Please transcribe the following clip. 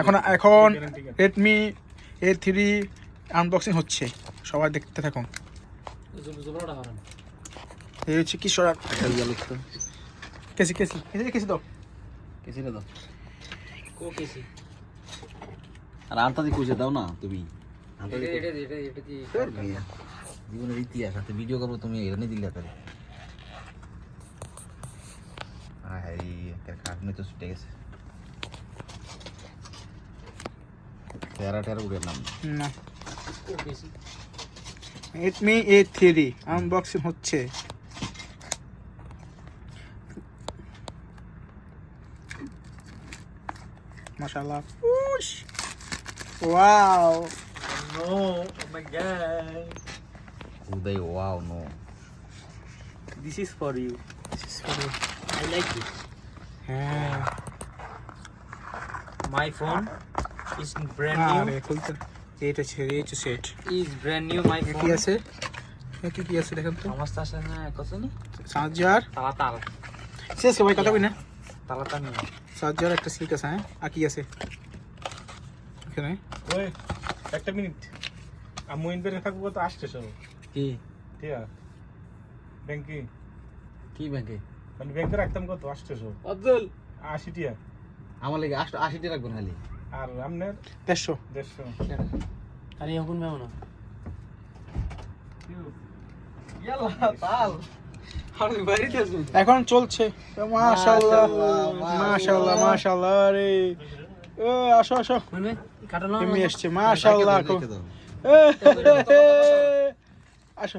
এখন এখন Redmi A three unboxing হচ্ছে। সবাই দেখতে থাকুন। এই হচ্ছে গেল তো কেসি কেসি কেসি কেসি দাও। কিছু না দাও। কো কেসি? আর আনতা দি কুইছে দাও না তুমি। আনতা দি এটা এটা এটা এটা দিয়ে তোর মিয়া জীবনের ইতিহাস আছে ভিডিও করব তুমি এখানে দিলে তাহলে একটা তো ছুটে গেছে। তেরা টেরা উড়ে নাম। না। কেসি রেডমি এ থ্রি আনবক্সিং হচ্ছে। মাশাআল্লাহ। উশ wow. No oh my god Uday wow no. This is for you This is for you. I like it হ্যাঁ। মাই ফোন ইজ ব্র্যান্ড আরে নিউ খুলতে এইটা ছেড়ে এই set is brand new my phone কি আছে? কি কি আছে দেখেন তো? সমস্ত আছে না কত নি? চার্জার তালা তাল শেষ ভাই কথা কই না? তালা তাল নি চার্জার একটা সিট আছে হ্যাঁ? আর কি আছে? এখানে। ওই একটা মিনিট আমি ইনভেটে থাকব তো আসছে সব। কি? ঠিক আছে ব্যাংকে। কি ব্যাংকে? মানে ব্যাংকে রাখতাম কত? আসছে সব। আব্দুল আশি টিয়া। আমার লাগে আশি আশিটি রাখবেন খালি। আর আপনার দেড়শো। দেড়শো। আরে এখন মেমো না। তাল আমি বাড়িতে আছি এখন চলছে। মাশাআল্লাহ মাশাআল্লাহ, মাশাআল্লাহ মাশাআল্লাহ রে ও আসো আসো। মানে কাটানো এমনি এসছে দাও, এ, আসো।